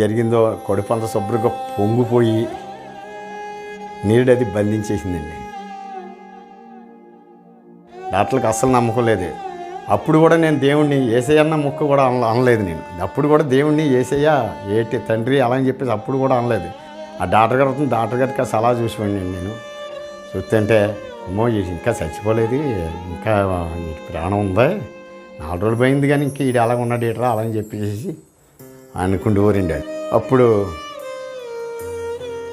జరిగిందో కడుపంత శుభ్రంగా పొంగిపోయి నీరుడు అది బంధించేసిందండి. డాక్టర్లకు అస్సలు నమ్మకం లేదు. అప్పుడు కూడా నేను దేవుణ్ణి ఏసయ్యన్న ముక్క కూడా అన అనలేదు నేను. అప్పుడు కూడా దేవుణ్ణి ఏసయ్య ఏటి తండ్రి అలా అని చెప్పేసి అప్పుడు కూడా అనలేదు. ఆ డాక్టర్ గారు వస్తుంది డాక్టర్ గారికి సలహా చూసిపోయాను నేను చూస్తుంటే అమ్మో ఇంకా చచ్చిపోలేదు ఇంకా ప్రాణం ఉందా నాలుగు రోజులు పోయింది కానీ ఇంక ఈడు అలాగ ఉన్నాడు ఇట్రా అలా అని చెప్పేసి అనుకుంటూ ఊరండి అప్పుడు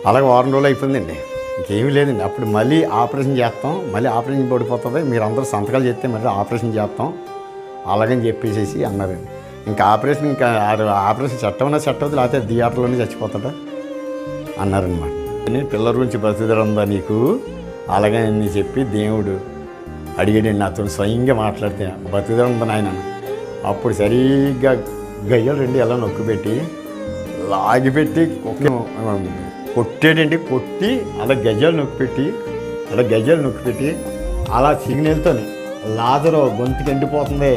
అలాగే వారం రోజులు అయిపోయిందండి. ఇంకేమీ లేదండి. అప్పుడు మళ్ళీ ఆపరేషన్ చేస్తాం. మళ్ళీ ఆపరేషన్ పడిపోతుంది. మీరు అందరూ సంతకాలు చేస్తే మళ్ళీ ఆపరేషన్ చేస్తాం. అలాగని చెప్పేసేసి అన్నారండి. ఇంకా ఆపరేషన్ ఇంకా ఆ- ఆపరేషన్ చట్టమన్నా సెట్ అవుతుంది లేకపోతే థియేటర్లోనే చచ్చిపోతాడా? అన్నారనమాట నేను పిల్లల గురించి బ్రతుకుదరందా నీకు? అలాగే అని చెప్పి దేవుడు అడిగాడండి నాతో స్వయంగా మాట్లాడితే బతుకుదరందా నాయన? అప్పుడు సరిగ్గా గయ్యలు రెండు ఎలా నొక్కిపెట్టి లాగిపెట్టి కొట్టేటండి కొట్టి అలా గజాలు నొక్కిపెట్టి అలా గజాలు నొక్కిపెట్టి అలా సిగ్నల్తో లాజరు గొంతుకి ఎండిపోతుంది.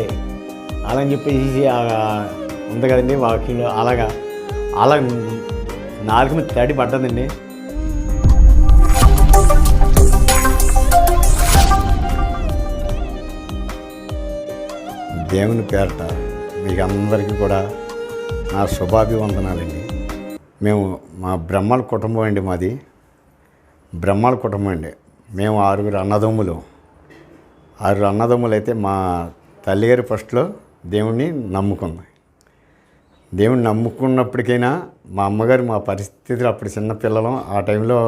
అలా అని చెప్పేసి ఉంది కదండి వాకింగ్ అలాగా అలా నాలుగు మీద తడి పడ్డదండి. దేవుని పేరట మీకు అందరికీ కూడా నా శుభాభివందనాలండి. మేము మా బ్రహ్మల కుటుంబం అండి మాది. బ్రహ్మల కుటుంబం అండి. మేము ఆరుగురు అన్నదమ్ములు. ఆరుగురు అన్నదమ్ములు అయితే మా తల్లిగారి ఫస్ట్లో దేవుణ్ణి నమ్ముకుంది దేవుణ్ణి నమ్ముకున్నప్పటికైనా మా అమ్మగారు మా పరిస్థితులు అప్పుడు చిన్న పిల్లలం. ఆ టైంలో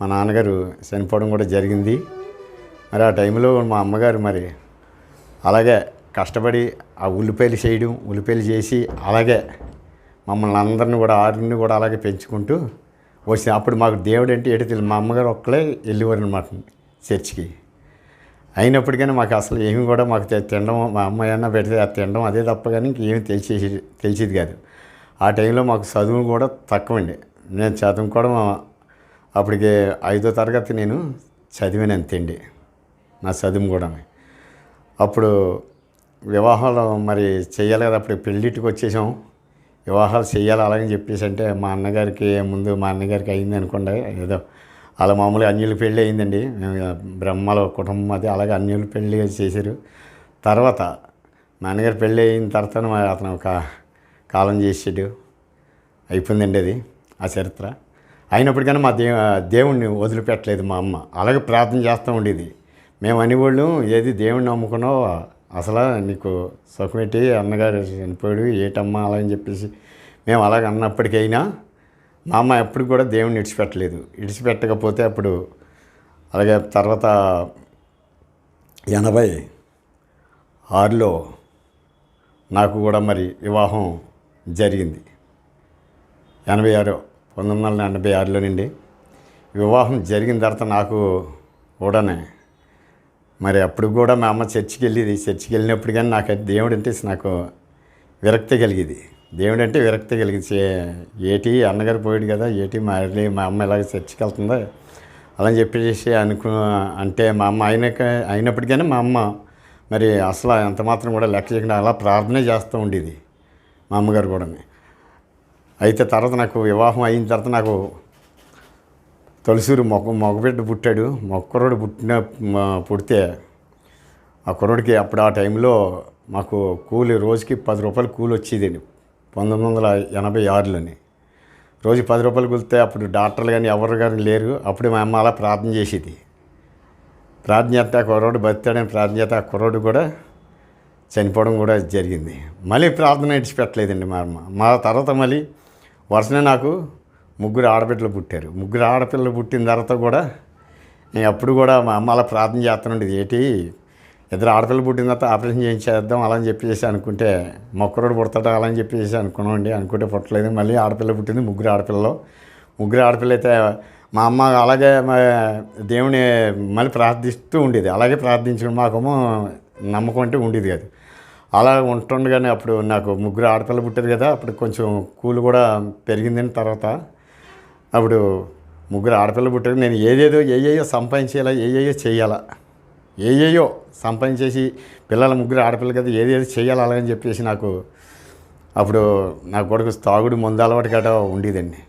మా నాన్నగారు చనిపోవడం కూడా జరిగింది. మరి ఆ టైంలో మా అమ్మగారు మరి అలాగే కష్టపడి ఆ ఉల్లిపాయలు చేయడం ఉల్లిపాయలు చేసి అలాగే మమ్మల్ని అందరిని కూడా ఆరుని కూడా అలాగే పెంచుకుంటూ వచ్చిన అప్పుడు మాకు దేవుడు అంటే ఏంటో తెలియదు. మా అమ్మగారు ఒక్కలే వెళ్ళేవారు అనమాట చర్చికి. అయినప్పటికైనా మాకు అసలు ఏమి కూడా మాకు తినడం మా అమ్మ అయినా పెడితే అది తినడం అదే తప్ప కానీ ఇంకేమి తెలిసేసి తెలిసేది కాదు. ఆ టైంలో మాకు చదువు కూడా తక్కువండి. నేను చదువుకోవడం అప్పటికి ఐదో తరగతి నేను చదివాను అంతండి నా చదువు కూడా అప్పుడు వివాహాలు మరి చేయాలి కదా అప్పుడు పెళ్ళిటికి వచ్చేసాం. వివాహాలు చేయాలి అలాగని చెప్పేసి అంటే మా అన్నగారికి ముందు మా అన్నగారికి అయింది అనుకోండి. ఏదో అలా మామూలుగా అన్యుల పెళ్ళి అయిందండి. మేము బ్రహ్మలో కుటుంబం అది అలాగే అన్యుల పెళ్ళి చేశారు. తర్వాత మా అన్నగారి పెళ్ళి అయిన తర్వాత మా అతను ఒక కాలం చేసాడు అయిపోయిందండి అది ఆ చరిత్ర. అయినప్పటికైనా మా దే దేవుణ్ణి వదిలిపెట్టలేదు మా అమ్మ. అలాగే ప్రార్థన చేస్తూ ఉండేది. మేము అనేవాళ్ళు ఏది దేవుణ్ణి నమ్ముకున్నావు అసలు నీకు సుఖమెట్టి అన్నగారు చనిపోయాడు ఏటమ్మా అలా అని చెప్పేసి. మేము అలాగ అన్నప్పటికైనా మా అమ్మ ఎప్పుడు కూడా దేవుణ్ణి ఇడిచిపెట్టలేదు ఇడిచిపెట్టకపోతే అప్పుడు అలాగే తర్వాత ఎనభై ఆరులో నాకు కూడా మరి వివాహం జరిగింది. ఎనభై ఆరు పంతొమ్మిది వందల ఎనభై ఆరులోనండి. వివాహం జరిగిన తర్వాత నాకు కూడానే మరి అప్పుడు కూడా మా అమ్మ చర్చికి వెళ్ళేది చర్చికి వెళ్ళినప్పుడు కానీ నాకు దేవుడు అంటే నాకు విరక్తి కలిగేది. దేవుడు అంటే విరక్తి కలిగింది. ఏటి అన్నగారు పోయాడు కదా ఏటి మా మా అమ్మ ఇలాగ చర్చికి వెళ్తుందో అలా అని చెప్పేసి అనుకు అంటే మా అమ్మ అయిన అయినప్పటికైనా మా అమ్మ మరి అసలు ఎంత మాత్రం కూడా లెక్క చేయకుండా అలా ప్రార్థనే చేస్తూ ఉండేది మా అమ్మగారు కూడా అయితే తర్వాత నాకు వివాహం అయిన తర్వాత నాకు తొలసూరు మొక్క మగబిడ్డ పుట్టాడు. మొక్కరోడు పుట్టిన పుడితే ఆ కుర్రోడికి అప్పుడు ఆ టైంలో మాకు కూలి రోజుకి పది రూపాయలు కూలి వచ్చేదండి. పంతొమ్మిది వందల ఎనభై ఆరులోని. రోజు పది రూపాయలు కూలితే అప్పుడు డాక్టర్లు కానీ ఎవరు కానీ లేరు. అప్పుడు మా అమ్మ అలా ప్రార్థన చేసేది. ప్రార్థన చేస్తే ఆ కుర్రోడు బతాడని ప్రార్థన చేస్తే ఆ కుర్రోడు కూడా చనిపోవడం కూడా జరిగింది. మళ్ళీ ప్రార్థన ఇడిచిపెట్టలేదండి మా అమ్మ. మా తర్వాత మళ్ళీ వరుసనే నాకు ముగ్గురు ఆడపిల్లలు పుట్టారు. ముగ్గురు ఆడపిల్లలు పుట్టిన తర్వాత కూడా నేను అప్పుడు కూడా మా అమ్మ అలా ప్రార్థన చేస్తానండి ఏంటి ఇద్దరు ఆడపిల్లలు పుట్టిన తర్వాత ఆపరేషన్ చేయించేద్దాం అలా అని చెప్పేసి అనుకుంటే మొక్కరోడు పుడతాడు అలా అని చెప్పేసి అనుకున్నామండి. అనుకుంటే పుట్టలేదు. మళ్ళీ ఆడపిల్ల పుట్టింది ముగ్గురు ఆడపిల్లలు. ముగ్గురు ఆడపిల్ల అయితే మా అమ్మ అలాగే మా దేవుని మళ్ళీ ప్రార్థిస్తూ ఉండేది. అలాగే ప్రార్థించడం మాకేమో నమ్మకం అంటే ఉండేది కాదు. అలా ఉంటుండగానే అప్పుడు నాకు ముగ్గురు ఆడపిల్ల పుట్టారు కదా అప్పుడు కొంచెం కూలి కూడా పెరిగిందని తర్వాత అప్పుడు ముగ్గురు ఆడపిల్ల పుట్టారు. నేను ఏదేదో ఏయేయో సంపాదించేలా ఏయేయో చేయాలా. ఏయేయో సంపాదించేసి పిల్లల ముగ్గురు ఆడపిల్ల కదా ఏదేదో చేయాలి అలాగని చెప్పేసి నాకు అప్పుడు నా కొడుకు తాగుడు మందు అలవాటు గట ఉండేదండి.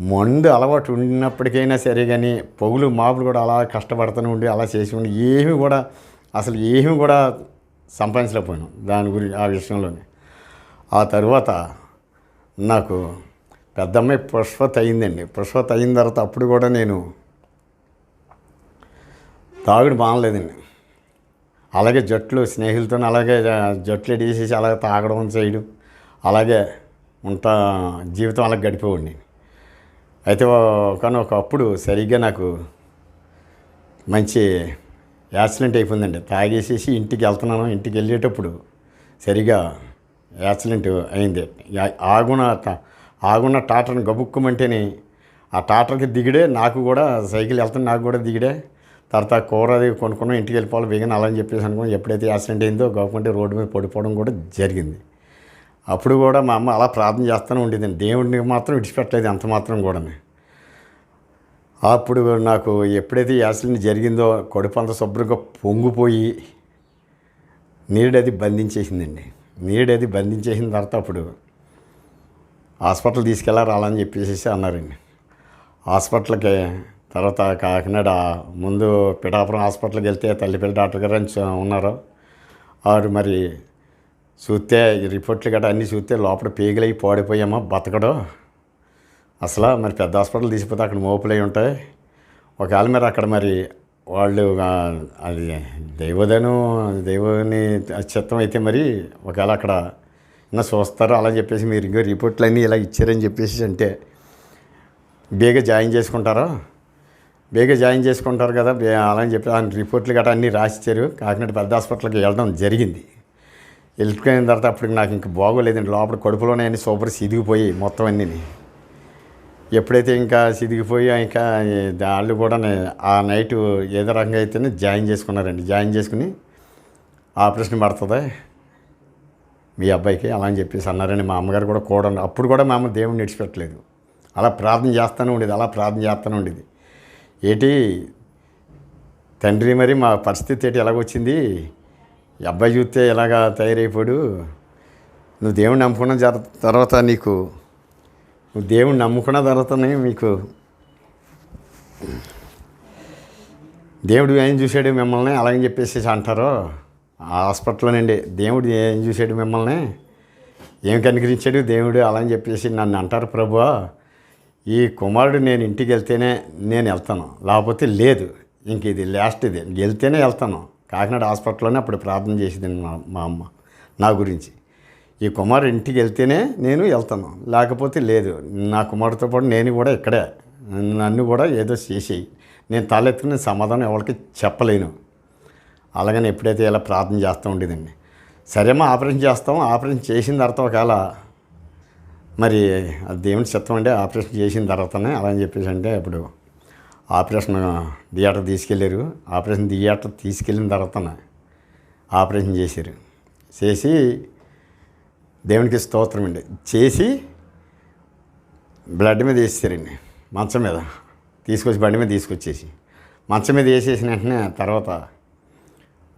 మందు అలవాటు ఉన్నప్పటికైనా సరే కానీ పొగులు మాపులు కూడా అలా కష్టపడుతూనే ఉండి అలా చేసి ఉండి ఏమి కూడా అసలు ఏమి కూడా సంపాదించలేకపోయాను దాని గురించి ఆ విషయంలోనే. ఆ తర్వాత నాకు పెద్దమ్మాయి పుష్పత్ అయిందండి. పుష్పత్ అయిన తర్వాత అప్పుడు కూడా నేను తాగుడు బాగలేదండి. అలాగే జట్లు స్నేహితులతో అలాగే జట్లు ఎడిసేసి అలాగే తాగడం చేయడం అలాగే ఉంటా జీవితం అలా గడిపేవాడిని. అయితే కానీ ఒకప్పుడు సరిగ్గా నాకు మంచి యాక్సిడెంట్ అయిపోయిందండి. తాగేసేసి ఇంటికి వెళ్తున్నాను. ఇంటికి వెళ్ళేటప్పుడు సరిగా యాక్సిడెంట్ అయింది. ఆగున ఆగున్న టాటర్ని గబుక్కుమంటేనే ఆ టాటర్కి దిగిడే నాకు కూడా సైకిల్ వెళ్తాను నాకు కూడా దిగిడే. తర్వాత కూర అది కొనుక్కున్నాం ఇంటికి వెళ్ళిపోవాలి వేగన్ అలా అని చెప్పేసి అనుకున్నాం. ఎప్పుడైతే యాక్సిడెంట్ అయిందో గవ్వకుంటే రోడ్డు మీద పడిపోవడం కూడా జరిగింది. అప్పుడు కూడా మా అమ్మ అలా ప్రార్థన చేస్తూనే ఉండేదండి. దేవుడిని మాత్రం విడిచిపెట్టలేదు అంత మాత్రం కూడా అప్పుడు నాకు ఎప్పుడైతే యాక్సిడెంట్ జరిగిందో కడుపు అంత శుభ్రంగా పొంగిపోయి నీడది బంధించేసిందండి. నీడది బంధించేసిన తర్వాత అప్పుడు హాస్పిటల్ తీసుకెళ్ళాలి రాలని చెప్పేసి అన్నారండి. హాస్పిటల్కి తర్వాత కాకినాడ ముందు పిఠాపురం హాస్పిటల్కి వెళ్తే తల్లిపల్లి డాక్టర్ గారు అని ఉన్నారు. వారు మరి చూస్తే రిపోర్ట్లు గట్రా అన్నీ చూస్తే లోపల పేగులై పాడిపోయామా బతకడు. అసలు మరి పెద్ద హాస్పిటల్ తీసిపోతే అక్కడ మోపులై ఉంటాయి. ఒకవేళ మరి అక్కడ మరి వాళ్ళు అది దైవదను దైవని చిత్తం అయితే మరి ఒకవేళ అక్కడ నా చూస్తారు అలా చెప్పేసి మీరు ఇంకో రిపోర్ట్లు అన్నీ ఇలా ఇచ్చారని చెప్పేసి అంటే బేగ జాయిన్ చేసుకుంటారా? బేగ జాయిన్ చేసుకుంటారు కదా బే- అలా అని చెప్పి ఆ రిపోర్ట్లు గట్రా అన్నీ రాసిచ్చారు. కాకినాడ పెద్ద హాస్పిటల్కి వెళ్ళడం జరిగింది. వెళ్ళిపోయిన తర్వాత అప్పుడు నాకు ఇంక బాగోలేదండి. లోపల కడుపులోనే అన్ని సూపర్ సిదిగిపోయి మొత్తం అన్నీ ఎప్పుడైతే ఇంకా సిదిగిపోయి ఇంకా వాళ్ళు కూడా ఆ నైట్ ఏదో రకంగా అయితేనే జాయిన్ చేసుకున్నారండి. జాయిన్ చేసుకుని ఆపరేషన్ పడుతుంది? మీ అబ్బాయికి అలా అని చెప్పేసి అన్నారని మా అమ్మగారు కూడా కూడా అప్పుడు కూడా మా అమ్మ దేవుడిని విడిచిపెట్టలేదు అలా ప్రార్థన చేస్తూనే ఉండేది అలా ప్రార్థన చేస్తూనే ఉండేది. ఏటి తండ్రి మరి మా పరిస్థితి ఏంటి ఎలాగొచ్చింది? ఈ అబ్బాయి చూస్తే ఎలాగా తయారైపోయాడు నువ్వు దేవుడిని నమ్ముకున్న జర- తర్వాత నీకు నువ్వు దేవుడిని నమ్ముకున్న తర్వాతనే మీకు దేవుడు ఏం చూశాడు మిమ్మల్ని? అలాగని చెప్పేసి అంటారు? హాస్పిటల్లోనండి. దేవుడు ఏం చూశాడు మిమ్మల్ని? ఏం కనికరించాడు? దేవుడు అలా అని చెప్పేసి నన్ను అంటారు ప్రభువా ఈ కుమారుడు నేను ఇంటికి వెళ్తేనే నేను వెళ్తాను. లేకపోతే లేదు. ఇంక ఇది లాస్ట్ ఇది. వెళ్తేనే వెళ్తాను. కాకినాడ హాస్పిటల్లోనే అప్పుడు ప్రార్థన చేసేది మా మా అమ్మ నా గురించి. ఈ కుమారుడు ఇంటికి వెళ్తేనే నేను వెళ్తాను. లేకపోతే లేదు. నా కుమారుడితో పాటు నేను కూడా ఇక్కడే. నన్ను కూడా ఏదో చేసేయి. నేను తలెత్తుకుని సమాధానం ఎవరికి చెప్పలేను. అలాగని ఎప్పుడైతే ఇలా ప్రార్థన చేస్తూ ఉండేదండి. సరేమ్మా ఆపరేషన్ చేస్తాం. ఆపరేషన్ చేసిన తర్వాత ఒకవేళ మరి అది దేవుని చిత్తం అంటే ఆపరేషన్ చేసిన తర్వాతనే అలా అని చెప్పేసి అంటే ఇప్పుడు ఆపరేషన్ థియేటర్ తీసుకెళ్ళారు. ఆపరేషన్ థియేటర్ తీసుకెళ్ళిన తర్వాతనే ఆపరేషన్ చేశారు. చేసి దేవునికి స్తోత్రం అండి. చేసి బ్లడ్ మీద వేసేసారండి. మంచం మీద తీసుకొచ్చి బండి మీద తీసుకొచ్చేసి. మంచం మీద వేసేసిన వెంటనే తర్వాత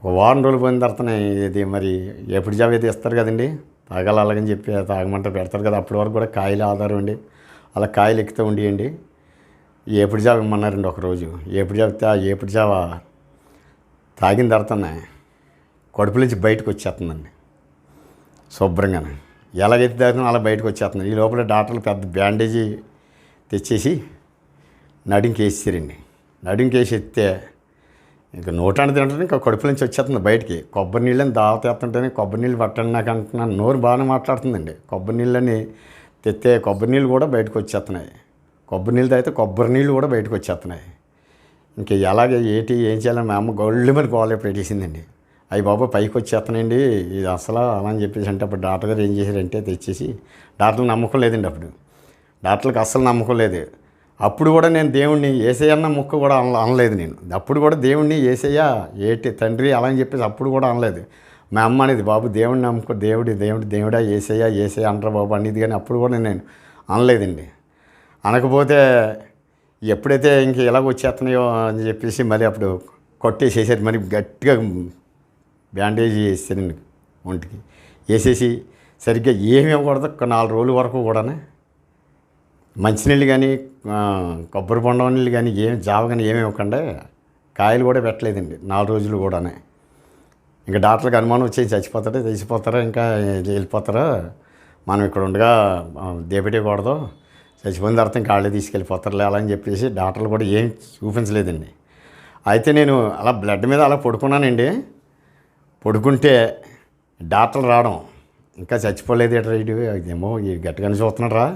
వారం రోజులు పోయిన తర్వాతనే ఇది మరి ఎప్పుడు జాబ్ అయితే ఇస్తారు కదండి? తాగాలి అలాగని చెప్పి తాగమంటే పెడతారు కదా అప్పటి వరకు కూడా కాయలు ఆధారం అండి. అలా కాయలు ఎక్కుతూ ఉండియండి. ఏపుడు జాబ్ ఇమ్మన్నారండి ఒకరోజు? ఏపుడు జాబ్ ఇస్తే ఏపుడు జావ తాగిన తర్వాతనే కడుపు నుంచి బయటకు వచ్చేస్తుందండి. శుభ్రంగానే. ఎలాగైతే తాగుతుందో అలా బయటకు వచ్చేస్తుంది. ఈ లోపల డాక్టర్లు పెద్ద బ్యాండేజీ తెచ్చేసి నడుంకేసిరండి నడుంకేసి ఎత్తే ఇంకా నోటాన్ని తింటే ఇంకా కడుపు నుంచి వచ్చేస్తుంది బయటికి. కొబ్బరి నీళ్ళని దావతేస్తుంటేనే కొబ్బరి నీళ్ళు పట్టండి నాకు అంటున్నాను. నోరు బాగానే మాట్లాడుతుందండి. కొబ్బరి నీళ్ళని తెత్తే కొబ్బరి నీళ్ళు కూడా బయటకు వచ్చేస్తున్నాయి. కొబ్బరి నీళ్ళు తాగితే కొబ్బరి నీళ్ళు కూడా బయటకు వచ్చేస్తున్నాయి. ఇంకా ఎలాగే ఏంటి ఏం చేయాలని మా అమ్మ గొళ్ళు మీద గోళ్ళ పెట్టేసిందండి. అవి బాబు పైకి వచ్చేస్తున్నాయండి. ఇది అసలు అలా అని చెప్పేసి అంటే అప్పుడు డాక్టర్ గారు ఏం చేశారంటే తెచ్చేసి డాక్టర్లు నమ్మకం లేదండి అప్పుడు. డాక్టర్లకు అస్సలు నమ్మకం లేదు. అప్పుడు కూడా నేను దేవుణ్ణి ఏసయ్యన్న ముక్క కూడా అన అనలేదు నేను. అప్పుడు కూడా దేవుణ్ణి ఏసయ్య ఏటి తండ్రి అలా అని చెప్పేసి అప్పుడు కూడా అనలేదు. మా అమ్మ అనేది బాబు దేవుడిని నమ్ముకో దేవుడి దేవుడి దేవుడా ఏసయ్య ఏసయ్య అంటారు బాబు అనేది కానీ అప్పుడు కూడా నేను అనలేదండి. అనకపోతే ఎప్పుడైతే ఇంక ఎలాగ వచ్చేస్తున్నాయో అని చెప్పేసి మరి అప్పుడు కొట్టేసేసారు మరి గట్టిగా బ్యాండేజ్ వేసారండి ఒంటికి. వేసేసి సరిగ్గా ఏమి ఇవ్వకూడదు నాలుగు రోజుల వరకు కూడా మంచినీళ్ళు కానీ కొబ్బరి బొండం నీళ్ళు కానీ ఏం జావ కానీ ఏమి ఇవ్వకుండా. కాయలు కూడా పెట్టలేదండి నాలుగు రోజులు కూడానే. ఇంకా డాక్టర్కి అనుమానం వచ్చి చచ్చిపోతారా చచ్చిపోతారా ఇంకా వెళ్ళిపోతారా? మనం ఇక్కడ ఉండగా దేపెట్టకూడదు చచ్చిపోయిన తర్వాత ఇంకా వాళ్ళే తీసుకెళ్ళిపోతారులే అలా అని చెప్పేసి డాక్టర్లు కూడా ఏం చూపించలేదండి. అయితే నేను అలా బ్లడ్ మీద అలా పడుకున్నానండి. పడుకుంటే డాక్టర్లు రావడం ఇంకా చచ్చిపోలేదు ఎట్రా ఇటు ఏమో ఈ గట్టిగానే చూస్తున్నారా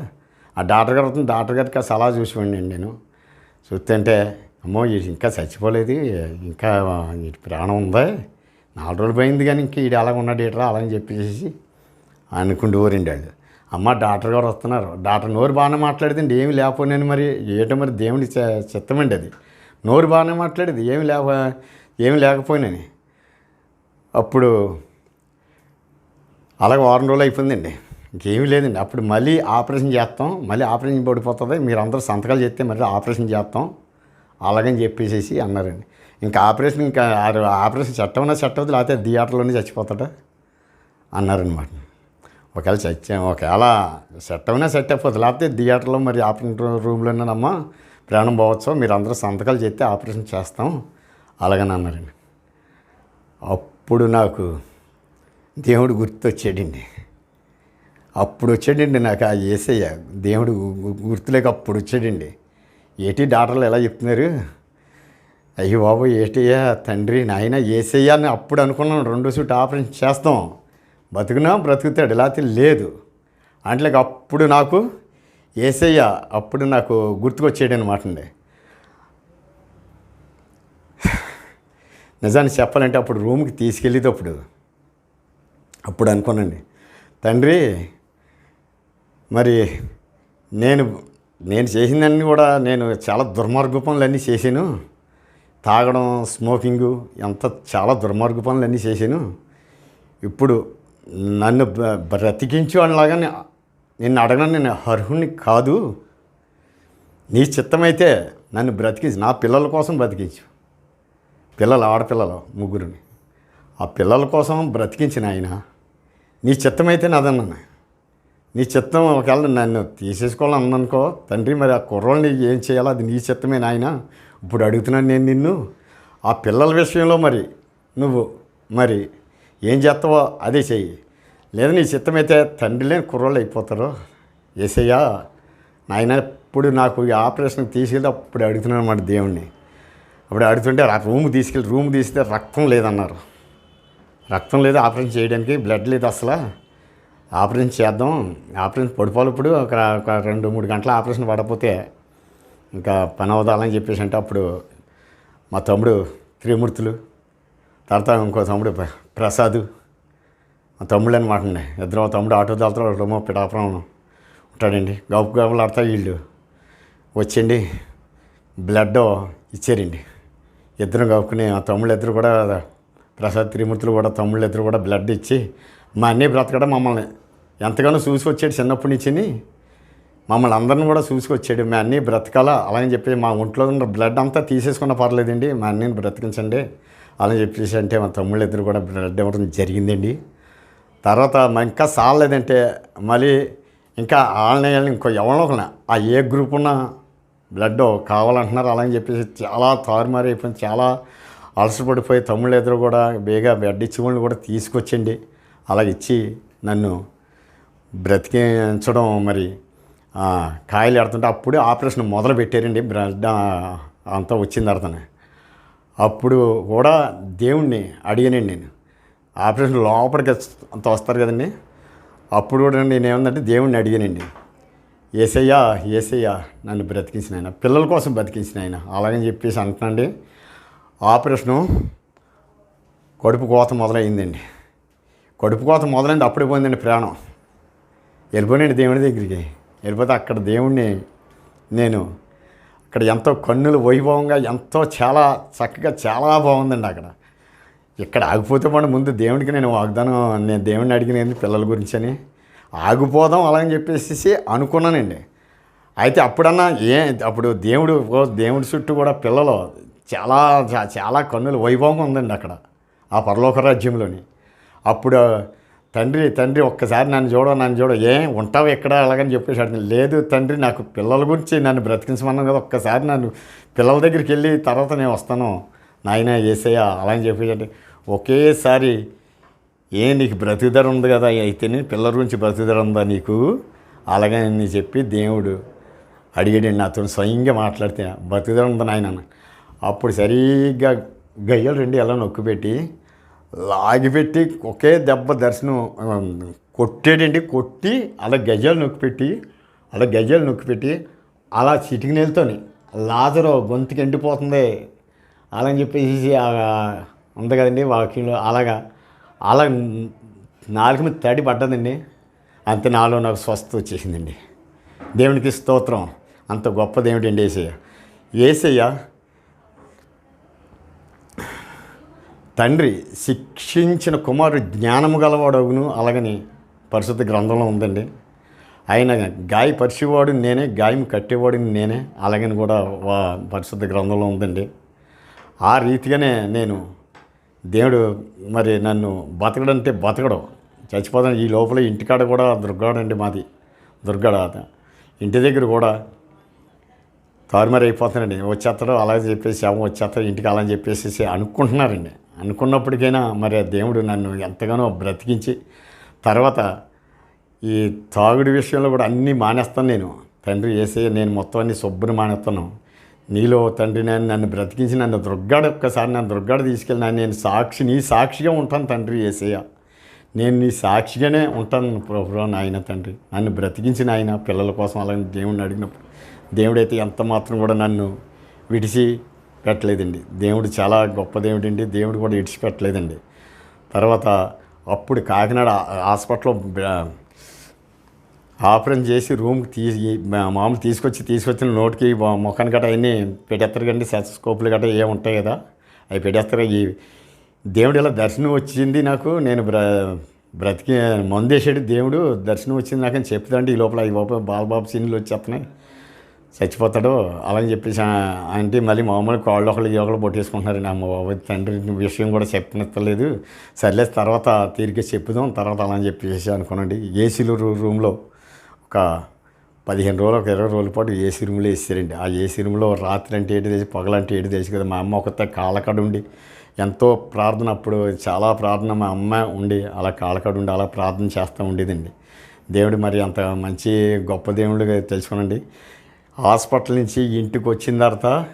ఆ డాక్టర్ గారు వస్తుంది డాక్టర్ గారికి ఆ సలహా చూసివ్వండి నేను. చూస్తుంటే అమ్మో ఇంకా చచ్చిపోలేదు ఇంకా ఇటు ప్రాణం ఉందా నాలుగు రోజులు పోయింది కానీ ఇంకా ఈడు అలాగ ఉన్నాడు ఇట్రా అలా అని చెప్పేసి అనుకుంటూ ఊరిండి వాళ్ళు అమ్మ డాక్టర్ గారు వస్తున్నారు. డాక్టర్ నోరు బాగానే మాట్లాడింది ఏమి లేకపోయినాను మరి ఏటో మరి దేవుడి చిత్తమండి అది. నోరు బాగానే మాట్లాడేది ఏమి లేక ఏమి లేకపోయినాని అప్పుడు అలాగే వారం రోజులు అయిపోయిందండి. ఇంకేమీ లేదండి. అప్పుడు మళ్ళీ ఆపరేషన్ చేస్తాం. మళ్ళీ ఆపరేషన్ పడిపోతుంది. మీరు అందరూ సంతకాలు చేస్తే మళ్ళీ ఆపరేషన్ చేస్తాం. అలాగని చెప్పేసేసి అన్నారండి. ఇంకా ఆపరేషన్ ఇంకా ఆ- ఆపరేషన్ చట్టమన్నా చట్టవద్దు లేకపోతే థియేటర్లోనే చచ్చిపోతాడా అన్నారనమాట ఒకవేళ చచ్చా ఒకవేళ సెట్ అయినా సెట్ అయిపోతుంది లేకపోతే థియేటర్లో మరి ఆపరేషన్ రూమ్లోనేనమ్మా ప్రాణం పోవచ్చు మీరు అందరూ సంతకాలు చేస్తే ఆపరేషన్ చేస్తాం అలాగని అన్నారండి. అప్పుడు నాకు దేవుడు గుర్తొచ్చాడండి. అప్పుడు వచ్చాడండి నాకు ఆ ఏసయ్య. దేవుడు గుర్తులేక అప్పుడు వచ్చాడండి ఏటి డాక్టర్లు ఎలా చెప్తున్నారు? అయ్యో బాబు ఏటయ్యా తండ్రి నాయన ఏసయ్య అని అప్పుడు అనుకున్నాను రెండో సూట్ ఆపరేషన్ చేస్తాం. బతుకునా బ్రతుకుతాడు. లేకపోతే లేదు. అంటే అప్పుడు నాకు ఏసయ్య అప్పుడు నాకు గుర్తుకొచ్చేయడం అనమాట అండి నిజాన్ని చెప్పాలంటే అప్పుడు రూమ్కి తీసుకెళ్ళేటప్పుడు అప్పుడు అనుకోనండి తండ్రి మరి నేను నేను చేసిందన్నీ కూడా నేను చాలా దుర్మార్గ పనులన్నీ చేశాను. తాగడం స్మోకింగు ఎంత చాలా దుర్మార్గ పనులన్నీ చేశాను. ఇప్పుడు నన్ను బ- బ్రతికించు నిన్ను అడగడం నేను అర్హుని కాదు. నీ చిత్తమైతే నన్ను బ్రతికించు నా పిల్లల కోసం బ్రతికించు. పిల్లలు ఆడపిల్లలు ముగ్గురిని. ఆ పిల్లల కోసం బ్రతికించిన ఆయన నీ చిత్తమైతే నాదన్నాను. నీ చిత్తం ఒకవేళ నన్ను తీసేసుకోవాలని అనుకో తండ్రి మరి ఆ కుర్రోళ్ళని ఏం చేయాలో అది నీ చిత్తమే నాయన. ఇప్పుడు అడుగుతున్నాను నేను నిన్ను. ఆ పిల్లల విషయంలో మరి నువ్వు మరి ఏం చేస్తావో అదే చెయ్యి. లేదా నీ చిత్తమైతే తండ్రి లేని కుర్రోళ్ళు అయిపోతారు. ఏసయ్యా నాయన ఇప్పుడు నాకు ఈ ఆపరేషన్కి తీసుకెళ్తే అప్పుడు అడుగుతున్నాను అన్నమాట దేవుణ్ణి. అప్పుడు అడుగుతుంటే ఆ రూమ్ తీసుకెళ్ళి రూమ్ తీస్తే రక్తం లేదన్నారు. రక్తం లేదు ఆపరేషన్ చేయడానికి బ్లడ్ లేదు అసలు. ఆపరేషన్ చేద్దాం. ఆపరేషన్ పడిపోవాలి ఇప్పుడు. ఒక ఒక రెండు మూడు గంటల ఆపరేషన్ పడకపోతే ఇంకా పని అవదాలని చెప్పేసి అంటే అప్పుడు మా తమ్ముడు త్రిమూర్తులు తర్వాత ఇంకో తమ్ముడు ప్రసాద్ మా తమ్ముడు అనమాట అండి. ఇద్దరు తమ్ముడు ఆటో తోలుతారు రూమో పిఠాపురం ఉంటాడండి. గబు గబులాడతా వీళ్ళు. వచ్చండి బ్లడ్ ఇచ్చారండి. ఇద్దరం కప్పుకుని ఆ తమ్ముళ్ళు ఇద్దరు కూడా ప్రసాద్ త్రిమూర్తులు కూడా తమ్ముళ్ళు ఇద్దరు కూడా బ్లడ్ ఇచ్చి మా అన్నయ్య బ్రతకడం మమ్మల్ని. ఎంతగానో చూసుకొచ్చాడు చిన్నప్పటి నుంచి మమ్మల్ని అందరిని కూడా చూసుకొచ్చాడు. మా అన్నయ్య బ్రతకాలా? అలాగని చెప్పి మా ఒంట్లో ఉన్న బ్లడ్ అంతా తీసేసుకున్న పర్లేదండి. మా అన్నయ్యని బ్రతికించండి. అలా చెప్పేసి అంటే మా తమ్ముళ్ళు ఇద్దరు కూడా బ్లడ్ ఇవ్వడం జరిగిందండి. తర్వాత మా ఇంకా సాలేదంటే మళ్ళీ ఇంకా వాళ్ళని ఇంకో ఎవరినో ఒకరిని ఆ ఏ గ్రూప్ ఉన్న బ్లడ్ కావాలంటున్నారు. అలా అని చెప్పేసి చాలా తారుమారు అయిపోయింది చాలా అలసపడిపోయి తమ్ముళ్ళు ఎదురు కూడా బేగా బెడ్ ఇచ్చి కూడా తీసుకొచ్చండి అలా ఇచ్చి నన్ను బ్రతికించడం మరి కాయలు ఎడుతుంటే అప్పుడే ఆపరేషన్ మొదలు పెట్టారండి బ్లడ్ అంతా వచ్చింది అర్థమే అప్పుడు కూడా దేవుణ్ణి అడిగానండి నేను. ఆపరేషన్ లోపలికి అంత వస్తారు కదండి. అప్పుడు కూడా నేను ఏమందంటే దేవుణ్ణి అడిగానండి. ఏసయ్యా ఏసయ్యా నన్ను బ్రతికించిన ఆయన పిల్లల కోసం బ్రతికించిన ఆయన అలాగని చెప్పేసి అంటున్నాండి ఆపరేషను కడుపు కోత మొదలైందండి. కడుపు కోత మొదలైంది అప్పుడే పోయిందండి ప్రాణం. వెళ్ళిపోయినండి దేవుని దగ్గరికి. వెళ్ళిపోతే అక్కడ దేవుణ్ణి నేను అక్కడ ఎంతో కన్నులు వైభవంగా ఎంతో చాలా చక్కగా చాలా బాగుందండి అక్కడ. ఇక్కడ ఆగిపోతే మన ముందు దేవుడికి నేను వాగ్దానం నేను దేవుడిని అడిగినది పిల్లల గురించి అని. ఆగిపోదాం అలా అని చెప్పేసి అనుకున్నానండి. అయితే అప్పుడన్నా ఏ అప్పుడు దేవుడు దేవుడి చుట్టూ కూడా పిల్లలు చాలా చాలా కన్నులు వైభవంగా ఉందండి అక్కడ ఆ పరలోక రాజ్యంలోని. అప్పుడు తండ్రి తండ్రి ఒక్కసారి నన్ను చూడ నన్ను చూడ. ఏం ఉంటావు ఎక్కడ అలాగని చెప్పేసి అడిగింది. లేదు తండ్రి నాకు పిల్లల గురించి నన్ను బ్రతికించమన్నాను కదా ఒక్కసారి నన్ను పిల్లల దగ్గరికి వెళ్ళి తర్వాత నేను వస్తాను. నాయన ఏసయ్య అలా అని చెప్పేసి అంటే ఒకేసారి ఏ నీకు బ్రతుకుదర ఉంది కదా అయితేనే పిల్లల గురించి బ్రతుకుదర ఉందా నీకు? అలాగని చెప్పి దేవుడు అడిగాడండి నాతో స్వయంగా మాట్లాడితే బ్రతుకుదర ఉంది నాయన? అప్పుడు సరిగ్గా గయ్యలు రెండు ఎలా నొక్కిపెట్టి లాగిపెట్టి ఒకే దెబ్బ దర్శనం కొట్టేటండి కొట్టి అలా గజాలు నొక్కిపెట్టి అలా గజాలు నొక్కిపెట్టి అలా చిటికి నెలతోని లాజరు గొంతుకి ఎండిపోతుంది అలా అని చెప్పేసి ఉంది కదండి వాకింగ్లో అలాగా అలా నాలుగు మీద తడి పడ్డదండి అంత నాలో నాకు స్వస్థ వచ్చేసిందండి. దేవునికి స్తోత్రం అంత గొప్ప దేవుడండి ఏసయ్య ఏసయ్య తండ్రి శిక్షించిన కుమారుడు జ్ఞానము గలవాడవును అలాగని పరిశుద్ధ గ్రంథంలో ఉందండి. ఆయన గాయ పరిచేవాడు నేనే గాయం కట్టేవాడిని నేనే అలాగని కూడా వా పరిశుద్ధ గ్రంథంలో ఉందండి. ఆ రీతిగానే నేను దేవుడు మరి నన్ను బతకడంటే బతకడం. చచ్చిపోతాను ఈ లోపల ఇంటికాడ కూడా దుర్గాడండి మాది. దుర్గాడ ఇంటి దగ్గర కూడా తారుమారు అయిపోతానండి వచ్చేస్తాడు అలాగే చెప్పేసి శవం వచ్చేస్తాడు ఇంటికి అలా అని చెప్పేసి అనుకుంటున్నారండి. అనుకున్నప్పటికైనా మరి ఆ దేవుడు నన్ను ఎంతగానో బ్రతికించి తర్వాత ఈ తాగుడు విషయంలో కూడా అన్నీ మానేస్తాను నేను. తండ్రి వేసే నేను మొత్తం అన్ని శుభ్రం మానేస్తాను. నీలో తండ్రి నేను నన్ను బ్రతికించి నన్ను దుర్గాడ ఒక్కసారి నన్ను దుర్గాడ తీసుకెళ్ళి నన్ను నేను సాక్షి నీ సాక్షిగా ఉంటాను తండ్రి ఏసయ్య. నేను నీ సాక్షిగానే ఉంటాను ప్రభు నాయన తండ్రి. నన్ను బ్రతికించిన ఆయన పిల్లల కోసం అలాగే దేవుడిని అడిగినప్పుడు. దేవుడైతే ఎంత మాత్రం కూడా నన్ను విడిచి పెట్టలేదండి. దేవుడు చాలా గొప్ప దేవుడండి దేవుడు కూడా ఇడిచిపెట్టలేదండి తర్వాత అప్పుడు కాకినాడ హాస్పిటల్లో ఆపరేషన్ చేసి రూమ్కి తీసి మామూలు తీసుకొచ్చి తీసుకొచ్చిన నోటికి ముఖాన్ని గట్రా అవన్నీ పెట్టేస్తారు కండి సెస్కోపులు గట్రా ఏమి ఉంటాయి కదా అవి పెట్టేస్తారు. ఈ దేవుడు ఇలా దర్శనం వచ్చింది నాకు నేను బ్ర బ్రతికి మందేశాడు దేవుడు దర్శనం వచ్చింది నాకు అని చెప్తాండి ఈ లోపల ఈ లోపల బాలబాబు సీన్లు వచ్చేస్తున్నాయి. చచ్చిపోతాడు. అలా అని చెప్పేసి అంటే మళ్ళీ మామూలు కాళ్ళు ఒకళ్ళు ఈ ఒకళ్ళు పొట్టేసుకుంటున్నారండి. అమ్మ బాబు తండ్రి విషయం కూడా చెప్పనెత్తలేదు సర్లే తర్వాత తీరిక చెప్పుదాం తర్వాత అలా అని చెప్పేసి అనుకోనండి ఏసీలు రూ- రూమ్లో ఒక పదిహేను రోజులు ఒక ఇరవై రోజుల పాటు ఏసీ రూమ్లో వేసారండి ఆ ఏసీ రూమ్లో రాత్రి అంటే ఏడు తెలిసి పగలంటే ఏడు తెలిసి కదా మా అమ్మ ఒకతే కాళ్ళకడ ఉండి ఎంతో ప్రార్థన అప్పుడు చాలా ప్రార్థన మా అమ్మ ఉండి అలా కాళ్ళకడ ఉండి అలా ప్రార్థన చేస్తూ ఉండేదండి. దేవుడు మరి అంత మంచి గొప్ప దేవుడిగా తెలుసుకోనండి హాస్పిటల్ నుంచి ఇంటికి వచ్చిన తర్వాత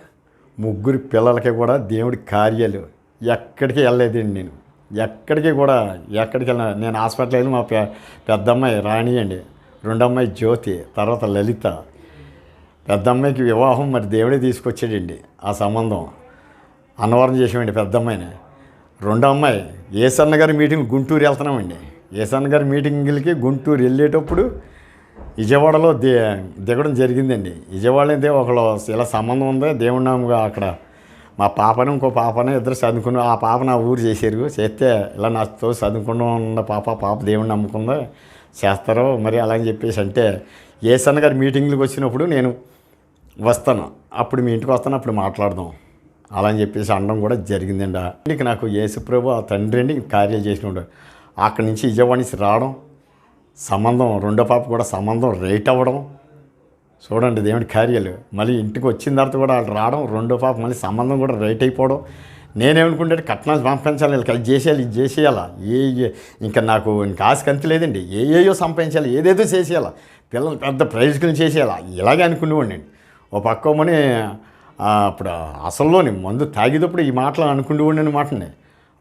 ముగ్గురు పిల్లలకి కూడా దేవుడి కార్యాలు. ఎక్కడికి వెళ్ళలేదండి నేను. ఎక్కడికి కూడా ఎక్కడికి వెళ్ళిన. నేను హాస్పిటల్ వెళ్ళి మా పె పెద్దమ్మాయి రాణి అండి. రెండమ్మాయి జ్యోతి తర్వాత లలిత. పెద్దమ్మాయికి వివాహం మరి దేవుడే తీసుకొచ్చాడండి ఆ సంబంధం. అన్నవరం చేసామండి పెద్దమ్మాయిని. రెండమ్మాయి రెండో అమ్మాయి ఏసన్న గారి మీటింగ్ గుంటూరు వెళ్తున్నామండి. ఏసన్న గారి మీటింగ్లకి గుంటూరు వెళ్ళేటప్పుడు విజయవాడలో ది దిగడం జరిగిందండి. విజయవాడ అయితే ఒకళ్ళు ఇలా సంబంధం ఉంది? దేవుడి నామగా అక్కడ మా పాపని ఇంకో పాపని ఇద్దరు చదువుకుని ఆ పాప నా ఊరు చేశారు. చేస్తే ఇలా నాతో చదువుకుండా ఉన్న పాప పాప దేవుడిని నమ్ముకుందా? చేస్తారో? మరి అలా అని చెప్పేసి అంటే ఏసన్న గారి మీటింగ్లకు వచ్చినప్పుడు నేను వస్తాను. అప్పుడు మీ ఇంటికి వస్తాను అప్పుడు మాట్లాడదాం. అలా అని చెప్పేసి అనడం కూడా జరిగిందండి. ఇంటికి నాకు యేసుప్రభు ఆ తండ్రి అండి కార్యాలు చేసిన అక్కడి నుంచి విజయవాడ నుంచి రావడం సంబంధం రెండో పాప కూడా సంబంధం రేట్ అవ్వడం. చూడండి దేవుడి కార్యాలు. మళ్ళీ ఇంటికి వచ్చిన తర్వాత కూడా వాళ్ళు రావడం రెండో పాప మళ్ళీ సంబంధం కూడా రైట్ అయిపోవడం. నేనేమనుకుంటే కట్నాలు పంపించాలి వీళ్ళకి అది చేసేయాలి ఇది చేసేయాలా? ఏ ఇంకా నాకు ఇంకా ఆశ కంతి లేదండి. ఏ ఏయో సంపాదించాలి ఏదేదో చేసేయాలా? పిల్లలు పెద్ద ప్రయోజకులు చేసేయాలా? ఇలాగే అనుకునేవాడిని ఓ పక్కమని అప్పుడు అసల్లోని మందు తాగేటప్పుడు ఈ మాటలు అనుకునేవాడిని అనమాటండి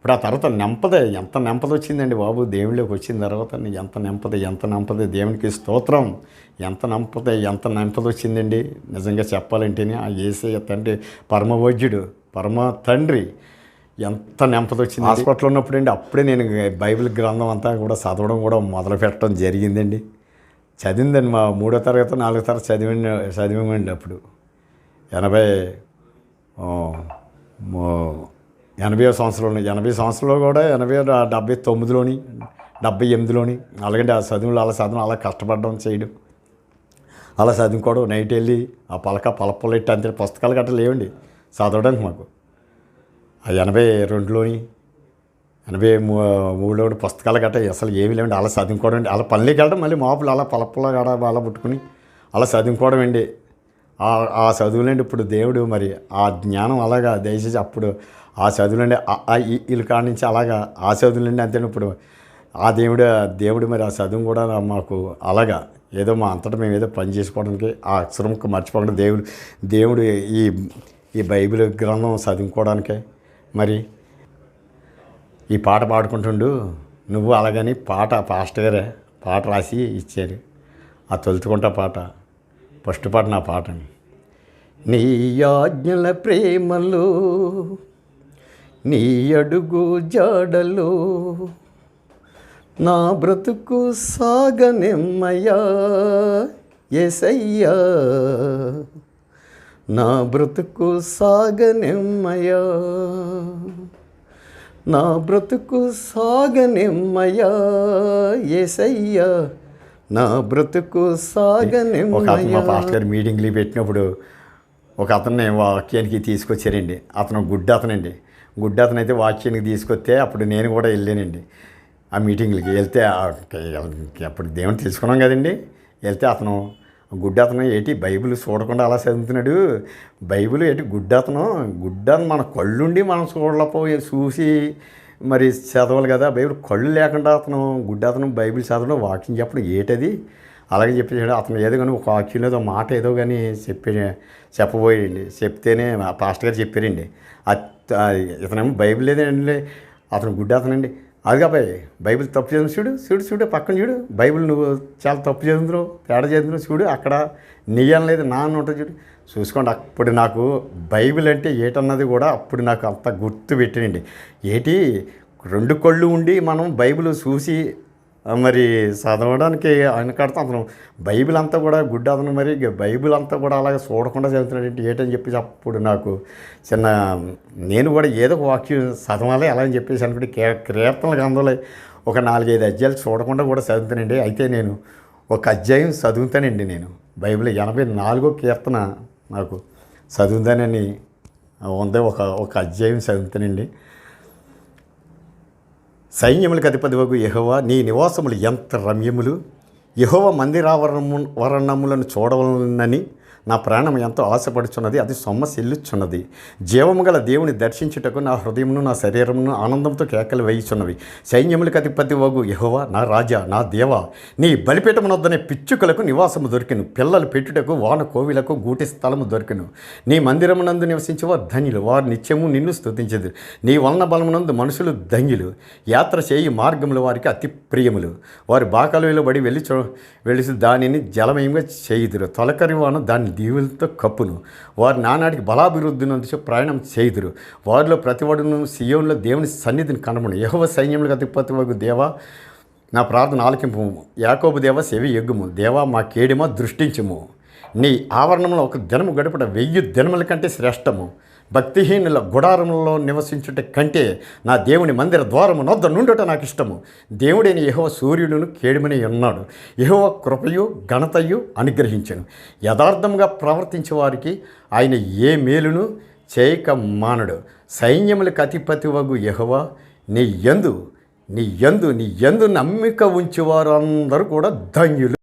ఇప్పుడు ఆ తర్వాత నెంపద ఎంత నెంపద వచ్చిందండి బాబు? దేవుళ్ళకి వచ్చిన తర్వాత ఎంత నెంపద ఎంత నెంపద దేవునికి స్తోత్రం. ఎంత నెంపద ఎంత నెంపద వచ్చిందండి నిజంగా చెప్పాలంటేనే ఆ ఏసయ్య తండ్రి పరమవైద్యుడు పరమ తండ్రి ఎంత నెంపద వచ్చింది హాస్పిటల్ ఉన్నప్పుడు అండి అప్పుడే నేను బైబిల్ గ్రంథం అంతా కూడా చదవడం కూడా మొదలు పెట్టడం జరిగిందండి. చదివిందండి మా మూడో తరగతి నాలుగో తరగతి చదివిన చదివామండి అప్పుడు. ఎనభై ఎనభై సంవత్సరంలో ఎనభై సంవత్సరంలో కూడా ఎనభై డెబ్బై తొమ్మిదిలోని డెబ్బై ఎనిమిదిలోని అలాగంటే ఆ చదువులు అలా చదువు అలా కష్టపడడం చేయడం. అలా చదువుకోవడం నైట్ వెళ్ళి ఆ పలక పలపలెట్టి అంతే పుస్తకాలు గట్రా లేవండి చదవడానికి మాకు. ఆ ఎనభై రెండులోని ఎనభై మూ మూడులో పుస్తకాలు గట్రా అసలు ఏమి లేవండి. అలా చదువుకోవడం అండి అలా పల్లెకి వెళ్ళడం మళ్ళీ మాపులు అలా పలపల గడ అలా పుట్టుకుని అలా చదువుకోవడం అండి. ఆ- చదువులండి ఇప్పుడు దేవుడు మరి ఆ జ్ఞానం అలాగా దయచేసి అప్పుడు ఆ చదువులండి వీళ్ళ కాడ నుంచి అలాగా ఆ చదువులండి అంతే ఇప్పుడు. ఆ దేవుడు దేవుడు మరి ఆ చదువు కూడా మాకు అలాగా ఏదో మా అంతటా మేము ఏదో పని చేసుకోవడానికి ఆ అక్షరం మర్చిపోకుండా దేవుడు దేవుడు ఈ ఈ బైబిల్ గ్రంథం చదువుకోవడానికే మరి ఈ పాట పాడుకుంటుండు. నువ్వు అలాగని పాట పాస్టర్ గారే పాట రాసి ఇచ్చారు. ఆ తొలుచుకుంటా పాట ఫస్ట్ పాట నా పాట నీ ఆజ్ఞల ప్రేమలో నీ అడుగు జాడలో నా బ్రతుకు సాగనెమ్మయ్యా ఎసయ్యా నా బ్రతుకు సాగనెమ్మయ్యా నా బ్రతుకు సాగనెమ్మయ్యా ఏసయ్యా. నా బ్రతుకు సాగనెమ్మయ్యా. పాస్టర్ మీటింగ్లు పెట్టినప్పుడు ఒక అతన్ని వాక్యానికి తీసుకొచ్చారండి. అతను గుడ్డ అతనండి. గుడ్డ అతను అయితే వాక్యానికి తీసుకొస్తే అప్పుడు నేను కూడా వెళ్ళానండి. ఆ మీటింగ్లకి వెళ్తే అప్పుడు దేవుని తెలుసుకున్నాం కదండి. వెళ్తే అతను గుడ్డ అతను ఏంటి? బైబిల్ చూడకుండా అలా చదువుతున్నాడు. బైబిల్ ఏంటి? గుడ్డ అతను గుడ్డ మన కళ్ళుండి మనం చూడలేకపోయి చూసి మరి చదవాలి కదా. బైబిల్ కళ్ళు లేకుండా అతను గుడ్డ అతను బైబిల్ చదవడం వాకింగ్ చెప్పడం ఏటది? అలాగే చెప్పేసాడు అతను ఏదో కానీ ఒక వాక్యం ఏదో మాట ఏదో కానీ చెప్పి చెప్పబోయండి చెప్తేనే మా పాస్టర్ గారు చెప్పారండి. ఇతనేమో బైబిల్ లేదండి అతను గుడ్డ అతనండి అది కాబట్టి బైబిల్ తప్పు చేసిన చూడు చూడు చూడు పక్కన చూడు. బైబిల్ నువ్వు చాలా తప్పు చదువుతున్నావు తేడా చదువుతున్నావు చూడు. అక్కడ నెయ్యం లేదు నా అని ఉంటుంది చూడు. చూసుకోండి అప్పుడు నాకు బైబిల్ అంటే ఏటన్నది కూడా అప్పుడు నాకు అంత గుర్తు పెట్టినండి ఏటి రెండు కళ్ళు ఉండి మనం బైబిల్ చూసి మరి చదవడానికి ఆయన కడతా అతను. బైబిల్ అంతా కూడా గుడ్డ అతను మరి. బైబిల్ అంతా కూడా అలాగే చూడకుండా చదువుతున్నాడు. ఏంటి ఏటని చెప్పేసి అప్పుడు నాకు చిన్న నేను కూడా ఏదో ఒక వాక్యం చదవాలి అలా అని చెప్పేసి అనుకుంటే కే కీర్తనల గ్రంథంలో ఒక నాలుగైదు అధ్యాయాలు చూడకుండా కూడా చదువుతానండి అయితే నేను ఒక అధ్యాయం చదువుతానండి నేను. బైబిల్ ఎనభై నాలుగో కీర్తన నాకు చదువుతానని ఉంది ఒక ఒక అధ్యాయం చదువుతానండి. సైన్యములకు అధిపతివగు యహోవా నీ నివాసములు ఎంత రమ్యములు? యహోవ మందిరావరణము వరణములను చూడవలనని నా ప్రాణం ఎంతో ఆశపడుచున్నది అది సొమ్మసిల్లుచున్నది జీవము గల దేవుని దర్శించుటకు నా హృదయమును నా శరీరమును ఆనందంతో కేకలు వేయుచున్నవి. సైన్యములకు అధిపతి వగు యహోవా నా రాజా నా దేవా. నీ బలిపీఠమునొద్దనే పిచ్చుకలకు నివాసము దొరికిను. పిల్లలు పెట్టుటకు వాన కోవిలకు గూటి స్థలము దొరికిను. నీ మందిరమునందు నివసించే వారు ధన్యులు. వారు నిత్యము నిన్ను స్థుతించదు నీ వలన బలమునందు మనుషులు ధన్యులు. యాత్ర చేయి మార్గములు వారికి అతి ప్రియములు. వారు బాకలు వెలుబడి వెళ్ళి చూ వెలిసి దానిని జలమయంగా చేయుదురు. తొలకరి వాను దాన్ని దీవులతో కప్పును. వారు నానాటికి బలాభివృద్ధిని నందు ప్రయాణం చేయుదురు. వారిలో ప్రతివాడును సీఎంలో దేవుని సన్నిధిని కనబడు యహోవ సైన్యములకు అధిపతి వగు దేవా నా ప్రార్థన ఆలకింపు యాకోబు దేవ సెవి ఎగ్గుము. దేవా మా కేడిమ దృష్టించము. నీ ఆవరణంలో ఒక దినము గడుపుట వెయ్యి దినముల కంటే శ్రేష్టము. భక్తిహీనుల గుడారములలో నివసించుట కంటే నా దేవుని మందిర ద్వారము నొద్ద నుండుట నాకు ఇష్టము. దేవుడైన యెహోవా సూర్యుడును కేడుమని ఉన్నాడు. యెహోవా కృపయు ఘనతయు అనుగ్రహించను. యథార్థంగా ప్రవర్తించే వారికి ఆయన ఏ మేలును చేయక మానడు సైన్యములకు అతిపతి వగు యహోవా నీ ఎందు నీ యందు నీ యందు నమ్మిక ఉంచేవారు అందరూ కూడా ధన్యులు.